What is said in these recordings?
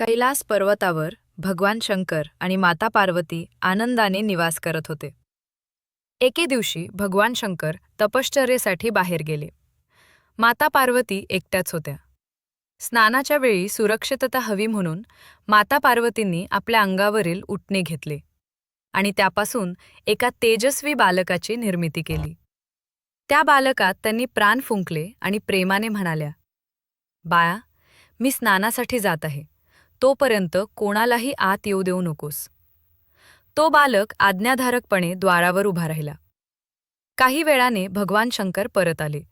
कैलास पर्वतावर भगवान शंकर आणि माता पार्वती आनंदाने निवास करत होते. एके दिवशी भगवान शंकर तपश्चर्येसाठी बाहेर गेले. माता पार्वती एकट्याच होत्या. स्नानाच्या वेळी सुरक्षितता हवी म्हणून माता पार्वतींनी आपल्या अंगावरील उटणे घेतले आणि त्यापासून एका तेजस्वी बालकाची निर्मिती केली. त्या बालकात त्यांनी प्राण फुंकले आणि प्रेमाने म्हणाल्या बाळा मी स्नानासाठी जात आहे. तोपर्यंत कोणालाही आत येऊ देऊ नकोस. तो बालक आज्ञाधारकपणे द्वारावर उभा राहिला. काही वेळाने भगवान शंकर परत आले.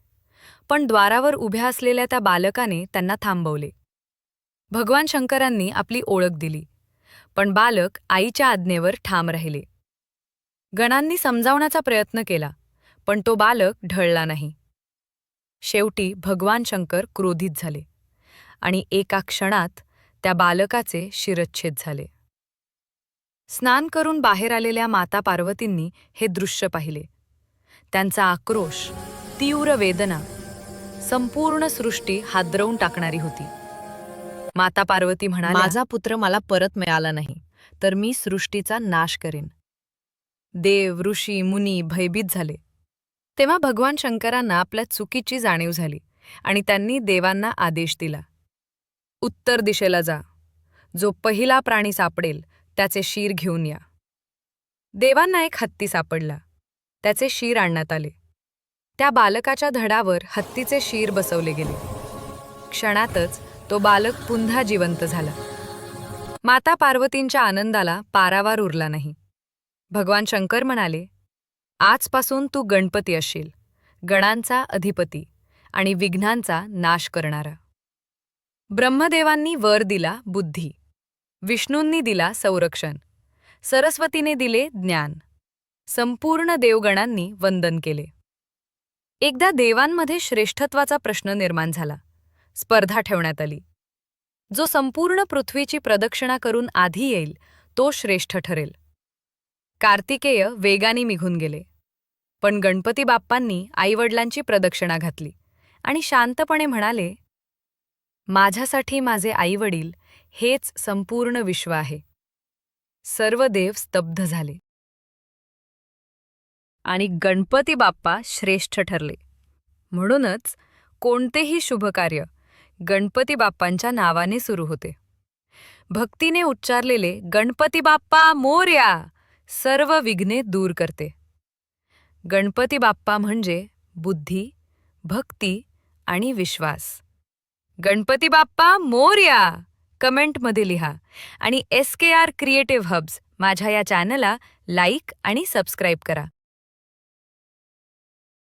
पण द्वारावर उभ्या असलेल्या त्या बालकाने त्यांना थांबवले. भगवान शंकरांनी आपली ओळख दिली. पण बालक आईच्या आज्ञेवर ठाम राहिले. गणांनी समजावण्याचा प्रयत्न केला पण तो बालक ढळला नाही. शेवटी भगवान शंकर क्रोधित झाले आणि एका क्षणात त्या बालकाचे शिरच्छेद झाले. स्नान करून बाहेर आलेल्या माता पार्वतींनी हे दृश्य पाहिले. त्यांचा आक्रोश तीव्र वेदना संपूर्ण सृष्टी हादरवून टाकणारी होती. माता पार्वती म्हणाल्या माझा पुत्र मला परत मिळाला नाही तर मी सृष्टीचा नाश करेन. देव ऋषी मुनी भयभीत झाले. तेव्हा भगवान शंकरांना आपल्या चुकीची जाणीव झाली आणि त्यांनी देवांना आदेश दिला. उत्तर दिशेला जा. जो पहिला प्राणी सापडेल त्याचे शीर घेऊन या. देवांना एक हत्ती सापडला. त्याचे शीर आणण्यात आले. त्या बालकाच्या धडावर हत्तीचे शीर बसवले गेले. क्षणातच तो बालक पुन्हा जिवंत झाला. माता पार्वतींच्या आनंदाला पारावार उरला नाही. भगवान शंकर म्हणाले आजपासून तू गणपती असशील गणांचा अधिपती आणि विघ्नांचा नाश करणारा. ब्रह्मदेवांनी वर दिला बुद्धी. विष्णूंनी दिला संरक्षण. सरस्वतीने दिले ज्ञान. संपूर्ण देवगणांनी वंदन केले. एकदा देवांमध्ये श्रेष्ठत्वाचा प्रश्न निर्माण झाला. स्पर्धा ठेवण्यात आली. जो संपूर्ण पृथ्वीची प्रदक्षिणा करून आधी येईल तो श्रेष्ठ ठरेल. कार्तिकेय वेगाने निघून गेले. पण गणपती बाप्पांनी आईवडिलांची प्रदक्षिणा घातली आणि शांतपणे म्हणाले माझ्यासाठी माझे आईवडील हेच संपूर्ण विश्व आहे. सर्व देव स्तब्ध झाले. आणि गणपती बाप्पा श्रेष्ठ ठरले. म्हणूनच कोणतेही शुभकार्य गणपती बाप्पांच्या नावाने सुरू होते. भक्तीने उच्चारलेले गणपती बाप्पा मोर्या सर्व विघ्ने दूर करते. गणपती बाप्पा म्हणजे बुद्धी भक्ती आणि विश्वास. गणपती बाप्पा मोर्या. कमेंटमध्ये लिहा. आणि S K R creative hubs माझ्या या चॅनलला लाईक आणि सबस्क्राईब करा.